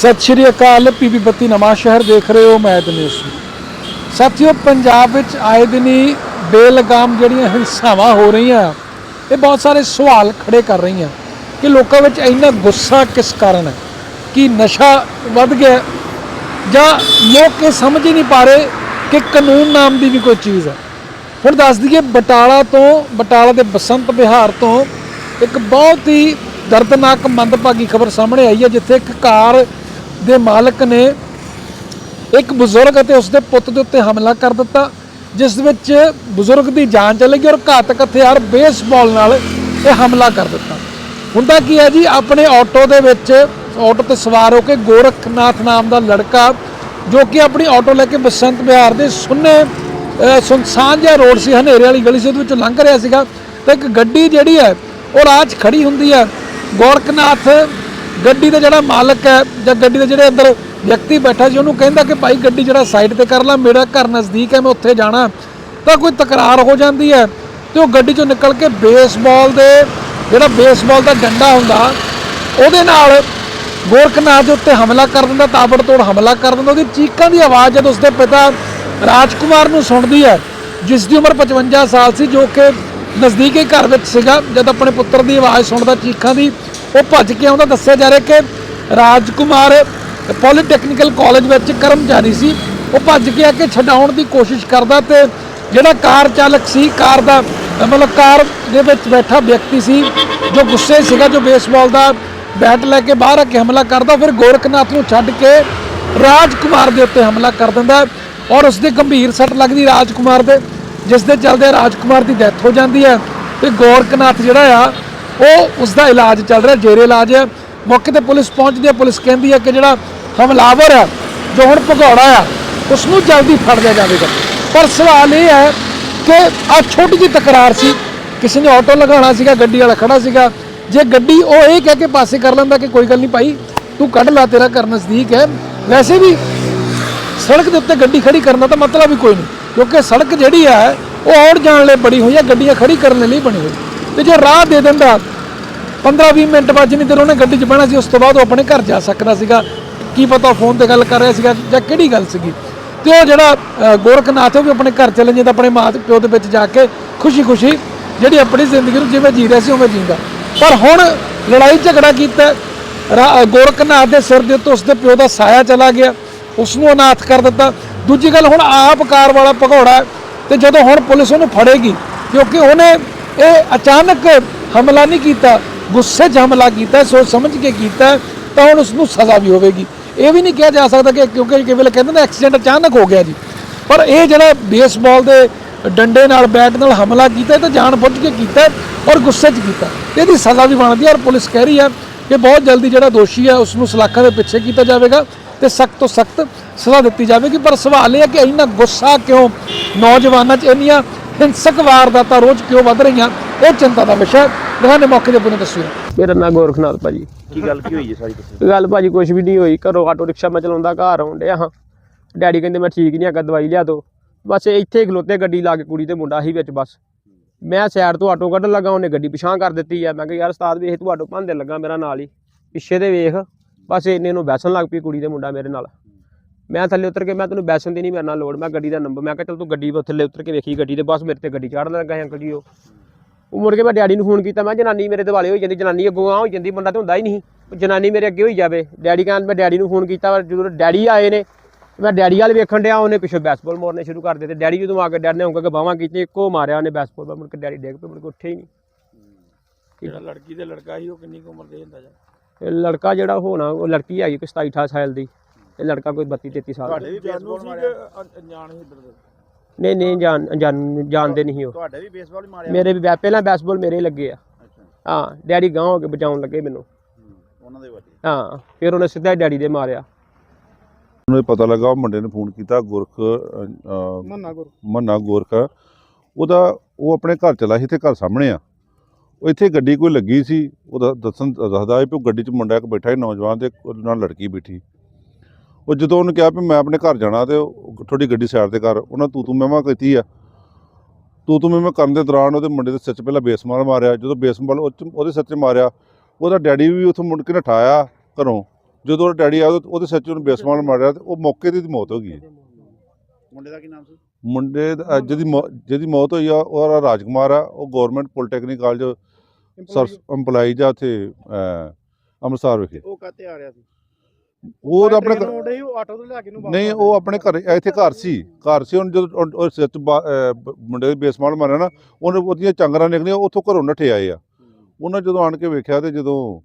ਸਤਿ ਸ਼੍ਰੀ ਅਕਾਲ ਪੀਪੀ ਬੱਤੀ ਨਵਾਂ ਸ਼ਹਿਰ ਦੇਖ ਰਹੇ ਹੋ, ਮੈਂ ਦਿਨੇਸ਼ ਸਾਥੀਓ, ਪੰਜਾਬ ਵਿੱਚ ਆਏ ਦਿਨ ਹੀ ਬੇਲਗਾਮ ਜਿਹੜੀਆਂ ਹਿੰਸਾਵਾਂ ਹੋ ਰਹੀਆਂ, ਇਹ ਬਹੁਤ ਸਾਰੇ ਸਵਾਲ ਖੜੇ ਕਰ ਰਹੀਆਂ ਕਿ ਲੋਕਾਂ ਵਿੱਚ ਇੰਨਾ ਗੁੱਸਾ ਕਿਸ ਕਾਰਨ ਹੈ? ਕਿ ਨਸ਼ਾ ਵੱਧ ਗਿਆ ਜਾਂ ਲੋਕ ਇਹ ਸਮਝ ਹੀ ਨਹੀਂ ਪਾ ਰਹੇ ਕਿ ਕਾਨੂੰਨ ਨਾਮ ਦੀ ਵੀ ਕੋਈ ਚੀਜ਼ ਹੈ? ਹੁਣ ਦੱਸ ਦਈਏ, ਬਟਾਲਾ ਤੋਂ, ਬਟਾਲਾ ਦੇ ਬਸੰਤ ਵਿਹਾਰ ਤੋਂ ਇੱਕ ਬਹੁਤ ਹੀ ਦਰਦਨਾਕ ਮੰਦਭਾਗੀ ਖਬਰ ਸਾਹਮਣੇ ਆਈ ਹੈ, ਜਿੱਥੇ ਇੱਕ ਕਾਰ ਦੇ ਮਾਲਕ ਨੇ ਇੱਕ ਬਜ਼ੁਰਗ ਅਤੇ ਉਸਦੇ ਪੁੱਤ ਦੇ ਉੱਤੇ ਹਮਲਾ ਕਰ ਦਿੱਤਾ, ਜਿਸ ਵਿੱਚ ਬਜ਼ੁਰਗ ਦੀ ਜਾਨ ਚਲੀ ਗਈ ਔਰ ਘਾਤਕ ਹਥਿਆਰ ਬੇਸਬਾਲ ਨਾਲ ਇਹ ਹਮਲਾ ਕਰ ਦਿੱਤਾ। ਹੁੰਦਾ ਕੀ ਹੈ ਜੀ, ਆਪਣੇ ਆਟੋ ਦੇ ਵਿੱਚ ਆਟੋ ਤੇ ਸਵਾਰ ਹੋ ਕੇ ਗੋਰਖਨਾਥ ਨਾਮ ਦਾ ਲੜਕਾ, ਜੋ ਕਿ ਆਪਣੀ ਆਟੋ ਲੈ ਕੇ ਬਸੰਤ ਬਿਹਾਰ ਦੇ ਸੁੰਨੇ ਸੁਨਸਾਨ ਜਿਹਾ ਰੋਡ ਸੀ, ਹਨੇਰੇ ਵਾਲੀ ਗਲੀ ਸੀ, ਉਹਦੇ ਵਿੱਚੋਂ ਲੰਘ ਰਿਹਾ ਸੀਗਾ ਤੇ ਇੱਕ ਗੱਡੀ ਜਿਹੜੀ ਹੈ, ਉਹ ਰਾਹ 'ਚ ਖੜੀ ਹੁੰਦੀ ਹੈ। ਗੋਰਖਨਾਥ ਗੱਡੀ ਦਾ ਜਿਹੜਾ ਮਾਲਕ ਹੈ ਜਾਂ ਗੱਡੀ ਦੇ ਜਿਹੜੇ ਅੰਦਰ ਵਿਅਕਤੀ ਬੈਠਾ ਸੀ, ਉਹਨੂੰ ਕਹਿੰਦਾ ਕਿ ਭਾਈ ਗੱਡੀ ਜਿਹੜਾ ਸਾਈਡ ਤੇ ਕਰ ਲੈ, ਮੇਰਾ ਘਰ ਨਜ਼ਦੀਕ ਹੈ, ਮੈਂ ਉੱਥੇ ਜਾਣਾ। ਤਾਂ ਕੋਈ ਤਕਰਾਰ ਹੋ ਜਾਂਦੀ ਹੈ ਤੇ ਉਹ ਗੱਡੀ ਚੋਂ ਨਿਕਲ ਕੇ ਬੇਸਬਾਲ ਦੇ ਜਿਹੜਾ ਬੇਸਬਾਲ ਦਾ ਡੰਡਾ ਹੁੰਦਾ, ਉਹਦੇ ਨਾਲ ਗੋਰਖਨਾਥ ਦੇ ਉੱਤੇ ਹਮਲਾ ਕਰ ਦਿੰਦਾ, ਤਾਬੜਤੋੜ ਹਮਲਾ ਕਰ ਦਿੰਦਾ। ਉਹਦੀ ਚੀਕਾਂ ਦੀ ਆਵਾਜ਼ ਜਦ ਉਸਦੇ ਪਿਤਾ ਰਾਜਕੁਮਾਰ ਨੂੰ ਸੁਣਦੀ ਹੈ ਜਿਸ ਦੀ ਉਮਰ 55 ਸਾਲ ਸੀ, ਜੋ ਕਿ ਨਜ਼ਦੀਕੀ ਘਰ ਵਿੱਚ ਸੀਗਾ, ਜਦ ਆਪਣੇ ਪੁੱਤਰ ਦੀ ਆਵਾਜ਼ ਸੁਣਦਾ, ਚੀਕਾਂ ਦੀ ਉਹ ਭੱਜ ਕੇ ਆਉਂਦਾ। ਦੱਸਿਆ ਜਾ ਰਿਹਾ ਕਿ ਰਾਜਕੁਮਾਰ ਪੋਲੀਟੈਕਨੀਕਲ ਕਾਲਜ ਵਿੱਚ ਕਰਮਚਾਰੀ ਸੀ। ਉਹ ਭੱਜ ਕੇ ਆ ਕੇ ਛਡਾਉਣ ਦੀ ਕੋਸ਼ਿਸ਼ ਕਰਦਾ ਤੇ ਜਿਹੜਾ ਕਾਰ ਚਾਲਕ ਸੀ, ਕਾਰ ਦਾ, ਮਤਲਬ ਕਾਰ ਦੇ ਵਿੱਚ ਬੈਠਾ ਵਿਅਕਤੀ ਸੀ, ਜੋ ਗੁੱਸੇ ਸੀਗਾ, ਜੋ ਬੇਸਬਾਲ ਦਾ ਬੈਟ ਲੈ ਕੇ ਬਾਹਰ ਆ ਕੇ ਹਮਲਾ ਕਰਦਾ, ਫਿਰ ਗੋਰਖਨਾਥ ਨੂੰ ਛੱਡ ਕੇ ਰਾਜਕੁਮਾਰ ਦੇ ਉੱਤੇ ਹਮਲਾ ਕਰ ਦਿੰਦਾ ਔਰ ਉਸ ਦੇ ਗੰਭੀਰ ਸੱਟ ਲੱਗਦੀ ਰਾਜਕੁਮਾਰ ਦੇ, ਜਿਸ ਦੇ ਚੱਲਦੇ ਰਾਜਕੁਮਾਰ ਦੀ ਡੈਥ ਹੋ ਜਾਂਦੀ ਹੈ ਤੇ ਗੋਰਖਨਾਥ ਜਿਹੜਾ ਆ ਉਹ ਉਸ ਦਾ ਇਲਾਜ ਚੱਲ ਰਿਹਾ, ਜੇਰੇ ਇਲਾਜ ਹੈ। ਮੌਕੇ ਤੇ ਪੁਲਿਸ ਪਹੁੰਚਦੀ ਹੈ, ਪੁਲਿਸ ਕਹਿੰਦੀ ਹੈ ਕਿ ਜਿਹੜਾ ਹਮਲਾਵਰ ਹੈ, ਜੋ ਹੁਣ ਭਗੌੜਾ ਆ ਉਸ ਨੂੰ ਜਲਦੀ ਫੜ ਲਿਆ ਜਾਵੇਗਾ। ਪਰ ਸਵਾਲ ਇਹ ਹੈ ਕਿ ਆ ਛੋਟੀ ਜਿਹੀ ਤਕਰਾਰ ਸੀ। ਕਿਸੇ ਨੇ ਆਟੋ ਲਗਾਉਣਾ ਸੀਗਾ, ਗੱਡੀ ਵਾਲਾ ਖੜਾ ਸੀਗਾ। ਜੇ ਗੱਡੀ ਉਹ ਇਹ ਕਹਿ ਕੇ ਪਾਸੇ ਕਰ ਲੈਂਦਾ ਕਿ ਕੋਈ ਗੱਲ ਨਹੀਂ ਭਾਈ, ਤੂੰ ਕੱਢ ਲੈ, ਤੇਰਾ ਘਰ ਨਜ਼ਦੀਕ ਹੈ। ਵੈਸੇ ਵੀ ਸੜਕ ਦੇ ਉੱਤੇ ਗੱਡੀ ਖੜੀ ਕਰਨ ਦਾ ਤਾਂ ਮਤਲਬ ਹੀ ਕੋਈ ਨਹੀਂ, ਕਿਉਂਕਿ ਸੜਕ ਜਿਹੜੀ ਹੈ, ਉਹ ਆਉਣ ਜਾਣ ਲਈ ਬਣੀ ਹੋਈ ਹੈ, ਗੱਡੀਆਂ ਖੜੀ ਕਰਨ ਲਈ ਬਣੀ ਹੋਈ। ਤੇ ਜੇ ਰਾਹ ਦੇ ਦਿੰਦਾ 15-20 ਮਿੰਟ ਬਾਅਦ ਜਿੰਨੀ ਦੇਰ ਉਹਨੇ ਗੱਡੀ 'ਚ ਬਹਿਣਾ ਸੀ, ਉਸ ਤੋਂ ਬਾਅਦ ਉਹ ਆਪਣੇ ਘਰ ਜਾ ਸਕਦਾ ਸੀਗਾ। ਕੀ ਪਤਾ ਫੋਨ ਤੇ ਗੱਲ ਕਰ ਰਿਹਾ ਸੀਗਾ ਜਾਂ ਕਿਹੜੀ ਗੱਲ ਸੀਗੀ। ਤੇ ਉਹ ਜਿਹੜਾ ਗੋਰਖਨਾਥ ਉਹ ਵੀ ਆਪਣੇ ਘਰ ਚਲੇ ਜਾਂਦਾ, ਆਪਣੇ ਮਾਂ ਪਿਓ ਦੇ ਵਿੱਚ ਜਾ ਕੇ ਖੁਸ਼ੀ-ਖੁਸ਼ੀ ਜਿਹੜੀ ਆਪਣੀ ਜ਼ਿੰਦਗੀ ਨੂੰ ਜਿਵੇਂ ਜੀ ਰਿਹਾ ਸੀ, ਉਵੇਂ ਜੀਂਦਾ। ਪਰ ਹੁਣ ਲੜਾਈ ਝਗੜਾ ਕੀਤਾ, ਰਾ- ਗੋਰਖਨਾਥ ਦੇ ਸਿਰ ਦੇ ਉੱਤੇ ਉਸਦੇ ਪਿਓ ਦਾ ਸਾਇਆ ਚਲਾ ਗਿਆ ਉਸ ਨੂੰ ਅਨਾਥ ਕਰ ਦਿੱਤਾ। ਦੂਜੀ ਗੱਲ, ਹੁਣ ਆਪ ਕਾਰ ਵਾਲਾ ਭਗੌੜਾ ਹੈ, ਤੇ ਜਦੋਂ ਹੁਣ ਪੁਲਿਸ ਉਹਨੂੰ ਫੜੇਗੀ, ਕਿਉਂਕਿ ਉਹਨੇ ਇਹ ਅਚਾਨਕ ਹਮਲਾ ਨਹੀਂ ਕੀਤਾ, ਗੁੱਸੇ 'ਚ ਹਮਲਾ ਕੀਤਾ, ਸੋਚ ਸਮਝ ਕੇ ਕੀਤਾ, ਤਾਂ ਹੁਣ ਉਸ ਨੂੰ ਸਜ਼ਾ ਵੀ ਹੋਵੇਗੀ। ਇਹ ਵੀ ਨਹੀਂ ਕਿਹਾ ਜਾ ਸਕਦਾ ਕਿ ਕਿਉਂਕਿ ਕਈ ਵੇਲੇ ਕਹਿੰਦੇ ਨੇ ਐਕਸੀਡੈਂਟ ਅਚਾਨਕ ਹੋ ਗਿਆ ਜੀ। ਪਰ ਇਹ ਜਿਹੜਾ ਬੇਸਬਾਲ ਦੇ ਡੰਡੇ ਨਾਲ ਬੈਟ ਨਾਲ ਹਮਲਾ ਕੀਤਾ, ਇਹ ਤਾਂ ਜਾਣ ਬੁੱਝ ਕੇ ਕੀਤਾ ਔਰ ਗੁੱਸੇ 'ਚ ਕੀਤਾ। ਇਹਦੀ ਸਜ਼ਾ ਵੀ ਬਣਦੀ ਹੈ ਔਰ ਪੁਲਿਸ ਕਹਿ ਰਹੀ ਹੈ ਕਿ ਬਹੁਤ ਜਲਦੀ ਜਿਹੜਾ ਦੋਸ਼ੀ ਹੈ ਉਸ ਨੂੰ ਸਲਾਖਾਂ ਦੇ ਪਿੱਛੇ ਕੀਤਾ ਜਾਵੇਗਾ ਤੇ ਸਖਤ ਤੋਂ ਸਖਤ ਸਜ਼ਾ ਦਿੱਤੀ ਜਾਵੇਗੀ। ਪਰ ਸਵਾਲ ਇਹ ਹੈ ਕਿ ਇੰਨਾ ਗੁੱਸਾ ਕਿਉਂ ਨੌਜਵਾਨਾਂ 'ਚ ਇੰਨੀਆਂ ਹਿੰਸਕ ਵਾਰਦਾਤਾਂ ਰੋਜ਼ ਕਿਉਂ ਵੱਧ ਰਹੀਆਂ? ਇਹ ਚਿੰਤਾ ਦਾ ਵਿਸ਼ਾ ਦਿਖਾਣੇ ਮੌਕੇ ਦੇ ਪੁਣੇ ਤਸਵੀਰਾਂ ਮੇਰਾ ਨਾਂ ਗੋਰਖਨਾਥ ਭਾਜੀ। ਕੀ ਗੱਲ ਕੀ ਹੋਈ ਜੀ ਸਾਰੀ ਤੁਸੀਂ? ਗੱਲ ਭਾਜੀ ਕੁਝ ਵੀ ਨਹੀਂ ਹੋਈ। ਘਰੋਂ ਆਟੋ ਰਿਕਸ਼ਾ ਮੈਂ ਚਲਾਉਂਦਾ ਘਰ ਆਉਣ ਡਿਆ ਹਾਂ। ਡੈਡੀ ਕਹਿੰਦੇ ਮੈਂ ਠੀਕ ਨਹੀਂ ਹੈਗਾ ਦਵਾਈ ਲਿਆ ਦੋ। ਬਸ ਇੱਥੇ ਖਲੋਤੇ ਗੱਡੀ ਲਾ ਕੇ ਕੁੜੀ ਤੇ ਮੁੰਡਾ ਸੀ ਵਿੱਚ ਬਸ। ਮੈਂ ਸਾਈਡ ਤੋਂ ਆਟੋ ਕੱਢਣ ਲੱਗਾ ਉਹਨੇ ਗੱਡੀ ਪਿਛਾਂ ਕਰ ਦਿੱਤੀ ਆ। ਮੈਂ ਕਿਹਾ ਯਾਰ ਉਸਤਾਦ ਵੇਖ ਤੂੰ ਆਟੋ ਭੰਦੇ ਲੱਗਾ ਮੇਰਾ ਨਾਲ ਹੀ। ਪਿੱਛੇ ਦੇ ਵੇਖ। ਬਸ ਇੰਨੇ ਨੂੰ ਬੈਸਣ ਲੱਗ ਪਈ ਕੁੜੀ ਦੇ ਮੁੰਡਾ ਮੇਰੇ ਨਾਲ। ਮੈਂ ਥੱਲੇ ਉਤਰ ਕੇ ਮੈਂ ਤੈਨੂੰ ਬੈਸਣ ਦੀ ਨਹੀਂ ਮੇਰੇ ਨਾਲ ਲੋੜ ਮੈਂ ਗੱਡੀ ਦਾ ਨੰਬਰ ਮੈਂ ਕਿਹਾ ਚੱਲ ਤੂੰ ਗੱਡੀ ਥੱਲੇ ਉਤਰ ਕੇ ਵੇਖੀ ਗੱਡੀ ਤੇ ਬਸ ਮੇਰੇ ਤੇ ਗੱਡੀ ਚੜ੍ਹਨ ਲੱਗਾ ਸੀ ਅੰਕਲ ਜੀ ਉਹ। ਉਹ ਮੁੜ ਕੇ ਮੈਂ ਡੈਡੀ ਨੂੰ ਫੋਨ ਕੀਤਾ ਮੈਂ ਜਨਾਨੀ ਮੇਰੇ ਦਿਵਾਲੇ ਹੋਈ ਜਾਂਦੀ ਜਨਾਨੀ ਅੱਗੋਂ ਆ ਹੋਈ ਜਾਂਦੀ ਬੰਦਾ ਤੇ ਹੁੰਦਾ ਹੀ ਨਹੀਂ ਜਨਾਨੀ ਮੇਰੇ ਅੱਗੇ ਹੋਈ ਜਾਵੇ। ਡੈਡੀ ਕਹਿੰਦਾ ਮੈਂ ਡੈਡੀ ਨੂੰ ਫੋਨ ਕੀਤਾ ਪਰ ਜਦੋਂ ਡੈਡੀ ਆਏ ਨੇ ਮੈਂ ਡੈਡੀ ਵਾਲ ਵੇਖਣ ਡਿਆ ਉਹਨੇ ਪਿੱਛੋਂ ਬੈਸਬਾਲ ਮਾਰਨੇ ਸ਼ੁਰੂ ਕਰ ਦਿੱਤੇ। ਡੈਡੀ ਜਦੋਂ ਆ ਕੇ ਡੈਡ ਨੇ ਉਂਗਲ ਕੇ ਬਾਹਾਂ ਕੀਤੀਆਂ ਇੱਕੋ ਮਾਰਿਆ ਉਹਨੇ ਬੈਸਬਾਲ ਮੁੜ ਕੇ ਡੈਡੀ ਡੇਗ ਪਏ ਮੁੜ ਕੇ ਉੱਠੇ ਹੀ ਨਹੀਂ। ਜਿਹੜਾ ਲੜਕੀ ਦੇ ਲੜਕਾ ਸੀ ਉਹ ਕਿੰਨੀ ਕੁ ਉਮਰ ਦੇ ਹੁੰਦਾ ਜਾਂ? ਇਹ ਲੜਕਾ ਜਿਹੜਾ ਹੋਣਾ ਉਹ ਲੜਕੀ ਹੈਗੀ ਕੋਈ 27 28 ਸਾਲ ਦੀ। ਤੇ ਲੜਕਾ ਕੋਈ 32 33 ਸਾਲ ਦਾ। ਤੁਹਾਡੇ ਵੀ ਬੇਸਬਾਲ ਮਾਰਿਆ। ਅਣਜਾਣ ਸੀ ਇੱਧਰ ਨਹੀਂ ਨਹੀਂ ਜਾਣ ਜਾਣ ਜਾਣਦੇ ਨਹੀਂ ਉਹ। ਤੁਹਾਡੇ ਵੀ ਬੇਸਬਾਲ ਹੀ ਮਾਰਿਆ? ਮੇਰੇ ਵੀ ਬੈ- ਪਹਿਲਾਂ ਬੈਸਬਾਲ ਮੇਰੇ ਹੀ ਲੱਗੇ ਆ। ਅੱਛਾ। ਹਾਂ ਡੈਡੀ ਗਾਂਹ ਹੋ ਕੇ ਬਚਾਉਣ ਲੱਗੇ ਮੈਨੂੰ। ਹੂੰ, ਉਹਨਾਂ ਦੇ ਵੱਡੇ। ਹਾਂ ਫਿਰ ਉਹਨੇ ਸਿੱਧਾ ਹੀ ਡੈਡੀ ਦੇ ਮਾਰਿਆ। ਉਹਨੂੰ ਇਹ ਪਤਾ ਲੱਗਾ ਉਹ ਮੁੰਡੇ ਨੇ ਫੋਨ ਕੀਤਾ ਗੁਰਖ ਮੰਨਾ ਗੁਰਖ। ਮੰਨਾ ਗੁਰਖ। ਉਹਦਾ ਉਹ ਆਪਣੇ ਘਰ ਚਲਾ ਸੀ ਤੇ ਘਰ ਸਾਹਮਣੇ ਆ। ਉਹ ਇੱਥੇ ਗੱਡੀ ਕੋਈ ਲੱਗੀ ਸੀ ਉਹਦਾ ਦੱਸਣ ਦੱਸਦਾ ਹੈ ਉਹ ਗੱਡੀ 'ਚ ਮੁੰਡਾ ਇੱਕ ਬੈਠਾ ਸੀ ਨੌਜਵਾਨ ਤੇ ਉਹਦੇ ਨਾਲ ਲੜਕੀ ਬੈਠੀ। ਉਹ ਜਦੋਂ ਉਹਨੇ ਕਿਹਾ ਵੀ ਮੈਂ ਆਪਣੇ ਘਰ ਜਾਣਾ ਤੇ ਤੁਹਾਡੀ ਗੱਡੀ ਸਾਈਡ ਤੇ ਕਰ ਉਹਨਾਂ ਤੂੰ ਤੂੰ ਮੈਂ ਕੀਤੀ ਆ। ਤੂੰ ਤੂੰ ਮੈਂ ਕਰਨ ਦੇ ਦੌਰਾਨ ਉਹਦੇ ਮੁੰਡੇ ਦੇ ਸਿਰ 'ਚ ਪਹਿਲਾਂ ਬੇਸਮਾਲ ਮਾਰਿਆ ਜਦੋਂ ਬੇਸਮਾਲ ਉਹਦੇ ਸਿਰ 'ਚ ਮਾਰਿਆ ਉਹਦਾ ਡੈਡੀ ਵੀ ਉੱਥੋਂ ਮੁੜ ਕੇ ਨਠਾਇਆ ਘਰੋਂ। ਜਦੋਂ ਉਹਦਾ ਡੈਡੀ ਆਇਆ ਉਹਦੇ ਸਿਰ 'ਚ ਉਹਨੂੰ ਬੇਸਮਾਨ ਮਾਰਿਆ ਤੇ ਉਹ ਮੌਕੇ ਤੇ ਦੀ ਮੌਤ ਹੋ ਗਈ। ਮੁੰਡੇ ਦਾ ਕੀ ਨਾਮ ਸੀ? ਮੁੰਡੇ ਦਾ- ਜਿਹਦੀ ਜਿਹਦੀ ਮੌਤ ਹੋਈ ਆ ਉਹ ਰਾਜਕੁਮਾਰ ਆ ਉਹ government polytechnic college sir EMPLOYEES ਆ ਉੱਥੇ ਅੰਮ੍ਰਿਤਸਰ ਵਿਖੇ। ਉਹ ਕਾਤੇ ਆ ਰਿਹਾ ਸੀ? ਉਹ ਤਾਂ ਆਪਣੇ ਆਟੋ ਤੋਂ ਲੈ ਕੇ ਨੂੰ ਨਹੀਂ ਉਹ ਆਪਣੇ ਘਰ ਇੱਥੇ ਘਰ ਸੀ। ਘਰ ਸੀ ਹੁਣ ਜਦੋਂ ਉਹ- ਉਹ ਸਿਰ 'ਚ ਬਾ- ਅਹ, ਬ- ਮੁੰਡੇ ਦੇ ਬੇਸਮਾਨ ਮਾਰਿਆ ਨਾ ਉਹਨੇ ਉਹਦੀਆਂ ਚੰਗਰਾਂ ਨਿਕਲੀਆਂ ਉੱਥੋਂ ਘਰੋਂ ਨੱਠੇ ਆਏ ਆ। ਉਹਨਾਂ ਜਦੋਂ ਆਣ ਕੇ ਵੇਖਿਆ ਤੇ ਜਦੋਂ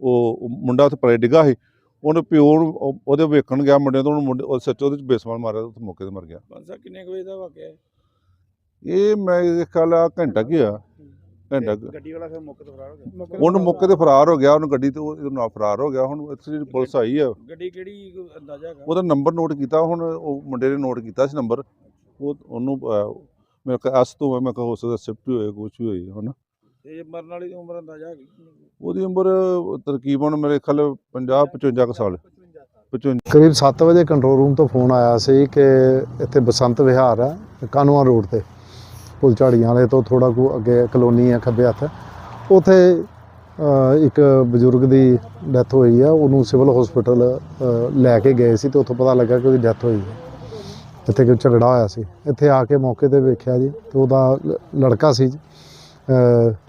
ਉਹ ਮੁੰਡਾ ਉੱਥੇ ਪਰੇ ਡਿੱਗਾ ਸੀ ਉਹਨੇ ਪਿਓ ਨੂੰ ਉਹ- ਉਹਦੇ ਵੇਖਣ ਗਿਆ ਮੁੰਡੇ ਤੋਂ ਉਹਨੂੰ ਮੁੰਡੇ ਉਹ ਸੱਚ ਉਹਦੇ ਚ ਬੇਸਮਾਨ ਮਾਰਿਆ ਉੱਥੇ ਮੌਕੇ ਤੇ ਮਰ ਗਿਆ। ਪੰਸਾ ਕਿੰਨੇ ਕੁ ਵਜੇ ਦਾ ਵਾਕਿਆ ਹੈ ਇਹ ਮੈਂ ਇਹ ਖਿਆਲ ਆ ਘੰਟਾ ਕੀ ਆ। ਘੰਟਾ ਕੁ। ਗੱਡੀ ਵਾਲਾ ਫਿਰ ਮੌਕੇ ਤੋਂ ਫਰਾਰ ਹੋ ਗਿਆ। ਉਹਨੂੰ ਮੌਕੇ ਤੇ ਫਰਾਰ ਹੋ ਗਿਆ ਉਹਨੂੰ ਗੱਡੀ ਤੇ ਫਰਾਰ ਹੋ ਗਿਆ। ਹੁਣ ਇੱਥੇ ਜਿਹੜੀ ਪੁਲਿਸ ਆਈ ਆ ਗੱਡੀ ਕਿਹੜੀ ਕੋਈ ਅੰਦਾਜ਼ਾ ਹੈਗਾ? ਉਹਦਾ ਨੰਬਰ ਨੋਟ ਕੀਤਾ ਹੁਣ ਉਹ ਮੁੰਡੇ ਨੇ ਨੋਟ ਕੀਤਾ ਸੀ ਨੰਬਰ। ਉਹ ਉਹਨੂੰ ਅਹ, ਮੈਂ ਕਿਹਾ ਐਸ ਤੋਂ ਹੈ ਮੈਂ ਕਿਹਾ ਹੋ ਸਕਦਾ ਸਿਫਟ ਹੋਏ ਕੁਝ ਵੀ ਹੋਏ ਹਨਾ। ਤੇ ਮਰਨ ਵਾਲੀ ਦੀ ਉਮਰ ਅੰਦਾਜ਼ਾ ਹੈਗੀ? ਉਹਦੀ ਉਮਰ ਤਕਰੀਬਨ ਮੇਰੇ ਖਿਆਲ 50 55 ਕੁ ਸਾਲ। 55 ਕਰੀਬ 7 ਵਜੇ ਕੰਟਰੋਲ ਰੂਮ ਤੋਂ ਫੋਨ ਆਇਆ ਸੀ ਕਿ ਇੱਥੇ ਬਸੰਤ ਵਿਹਾਰ ਹੈ ਕਾਨੂੰਆਂ ਰੋਡ ਤੇ। ਪੁਲ ਝਾੜੀਆਂ ਵਾਲੇ ਤੋਂ ਥੋੜਾ ਕੁ ਅੱਗੇ ਕਲੋਨੀ ਹੈ ਖੱਬੇ ਹੱਥ। ਉਥੇ ਇੱਕ ਬਜ਼ੁਰਗ ਦੀ ਡੈਥ ਹੋਈ ਆ। ਉਹਨੂੰ ਸਿਵਲ ਹਸਪੀਟਲ ਲੈ ਕੇ ਗਏ ਸੀ ਤੇ ਉੱਥੋਂ ਪਤਾ ਲੱਗਾ ਕਿ ਉਹਦੀ ਡੈਥ ਹੋਈ ਹੈ ਇੱਥੇ ਕੋਈ ਝਗੜਾ ਹੋਇਆ ਸੀ। ਇੱਥੇ ਆ ਕੇ ਮੌਕੇ ਤੇ ਵੇਖਿਆ ਜੀ ਤੇ ਉਹਦਾ ਲੜਕਾ ਸੀ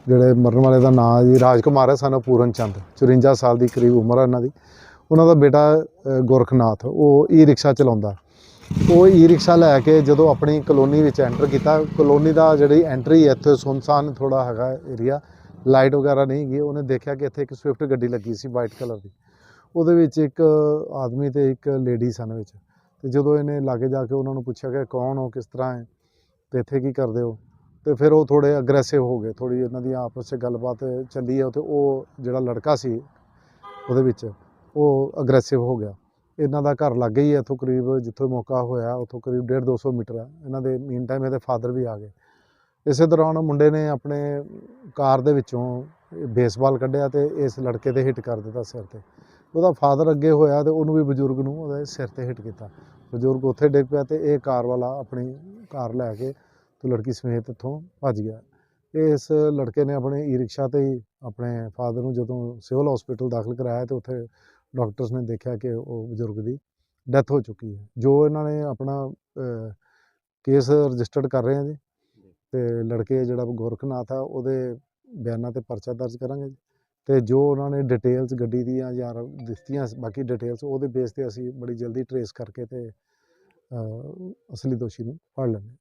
ਜਿਹੜੇ ਮਰਨ ਵਾਲੇ ਦਾ ਨਾਂ ਜੀ ਰਾਜਕੁਮਾਰ ਹੈ ਸਾਨੂੰ ਪੂਰਨ ਚੰਦ। 54 ਸਾਲ ਦੀ ਕਰੀਬ ਉਮਰ ਹੈ ਇਹਨਾਂ ਦੀ। ਉਹਨਾਂ ਦਾ ਬੇਟਾ ਅ, ਗੋਰਖਨਾਥ। ਉਹ ਈ ਰਿਕਸ਼ਾ ਚਲਾਉਂਦਾ। ਉਹ ਈ ਰਿਕਸ਼ਾ ਲੈ ਕੇ ਜਦੋਂ ਆਪਣੀ ਕਲੋਨੀ ਵਿੱਚ ਐਂਟਰ ਕੀਤਾ, ਕਲੋਨੀ ਦਾ ਜਿਹੜੀ ਐਂਟਰੀ ਹੈ ਇੱਥੇ ਸੁਨਸਾਨ ਥੋੜਾ ਹੈਗਾ ਏਰੀਆ ਲਾਈਟ ਵਗੈਰਾ ਨਹੀਂ ਗਈ ਉਹਨੇ ਦੇਖਿਆ ਕਿ ਇੱਥੇ ਇੱਕ ਸਵਿਫਟ ਗੱਡੀ ਲੱਗੀ ਸੀ ਵਾਈਟ ਕਲਰ ਦੀ। ਉਹਦੇ ਵਿੱਚ ਇੱਕ ਆਦਮੀ ਤੇ ਇੱਕ ਲੇਡੀ ਸਨ ਵਿੱਚ। ਤੇ ਜਦੋਂ ਇਹਨੇ ਲਾਗੇ ਜਾ ਕੇ ਉਹਨਾਂ ਨੂੰ ਪੁੱਛਿਆ ਕਿ ਕੌਣ ਹੋ, ਕਿਸ ਤਰ੍ਹਾਂ ਹੈ, ਤੇ ਇੱਥੇ ਕੀ ਕਰਦੇ ਹੋ? ਤੇ ਫਿਰ ਉਹ ਥੋੜੇ ਅਗਰੈਸਿਵ ਹੋ ਗਏ ਥੋੜੀ ਇਹਨਾਂ ਦੀ ਆਪਸ ਵਿੱਚ ਗੱਲਬਾਤ ਚੱਲੀ ਹੈ, ਤੇ ਉਹ ਜਿਹੜਾ ਲੜਕਾ ਸੀ ਉਹਦੇ ਵਿੱਚ ਉਹ ਅਗਰੈਸਿਵ ਹੋ ਗਿਆ। ਇਹਨਾਂ ਦਾ ਘਰ ਲੱਗੇ ਹੀ ਹੈ, ਇੱਥੋਂ ਕਰੀਬ ਜਿੱਥੋਂ ਮੌਕਾ ਹੋਇਆ, ਉੱਥੋਂ ਕਰੀਬ 1.5 200 ਮੀਟਰ ਹੈ। ਇਹਨਾਂ ਦੇ ਮੀਨ ਟਾਈਮ ਇਹਦੇ ਫਾਦਰ ਵੀ ਆ ਗਏ। ਇਸੇ ਦੌਰਾਨ ਮੁੰਡੇ ਨੇ ਆਪਣੇ ਕਾਰ ਦੇ ਵਿੱਚੋਂ ਬੇਸਬਾਲ ਕੱਢਿਆ ਤੇ ਇਸ ਲੜਕੇ ਤੇ ਹਿੱਟ ਕਰ ਦਿੱਤਾ ਸਿਰ ਤੇ। ਉਹਦਾ ਫਾਦਰ ਅੱਗੇ ਹੋਇਆ ਤੇ ਉਹਨੂੰ ਵੀ ਬਜ਼ੁਰਗ ਨੂੰ ਉਹਦੇ ਸਿਰ ਤੇ ਹਿੱਟ ਕੀਤਾ। ਬਜ਼ੁਰਗ ਉੱਥੇ ਡਿੱਗ ਪਿਆ ਤੇ ਇਹ ਕਾਰ ਵਾਲਾ ਆਪਣੀ ਕਾਰ ਲੈ ਕੇ ਤੇ ਲੜਕੀ ਸਮੇਤ ਇੱਥੋਂ ਭੱਜ ਗਿਆ। ਇਸ ਲੜਕੇ ਨੇ ਆਪਣੇ ਈ ਰਿਕਸ਼ਾ ਤੇ ਹੀ ਆਪਣੇ ਫਾਦਰ ਨੂੰ ਜਦੋਂ ਸਿਵਲ ਹਸਪੀਟਲ ਦਾਖਲ ਕਰਾਇਆ ਤੇ ਉੱਥੇ ਡਾਕਟਰਸ ਨੇ ਦੇਖਿਆ ਕਿ ਉਹ ਬਜ਼ੁਰਗ ਦੀ ਡੈਥ ਹੋ ਚੁੱਕੀ ਹੈ। ਜੋ ਇਹਨਾਂ ਨੇ ਆਪਣਾ ਕੇਸ ਰਜਿਸਟਰਡ ਕਰ ਰਹੇ ਹਾਂ ਜੀ ਤੇ ਲੜਕੇ ਜਿਹੜਾ ਗੋਰਖਨਾਥ ਆ ਉਹਦੇ ਬਿਆਨਾਂ ਤੇ ਪਰਚਾ ਦਰਜ ਕਰਾਂਗੇ ਜੀ। ਤੇ ਜੋ ਉਹਨਾਂ ਨੇ ਡਿਟੇਲਸ ਗੱਡੀ ਦੀਆਂ ਜਾਂ ਦਿੱਤੀਆਂ ਬਾਕੀ ਡਿਟੇਲਸ ਉਹਦੇ ਬੇਸ ਤੇ ਅਸੀਂ ਬੜੀ ਜਲਦੀ ਟਰੇਸ ਕਰਕੇ ਤੇ ਅਸਲੀ ਦੋਸ਼ੀ ਨੂੰ ਫੜ ਲੈਂਦੇ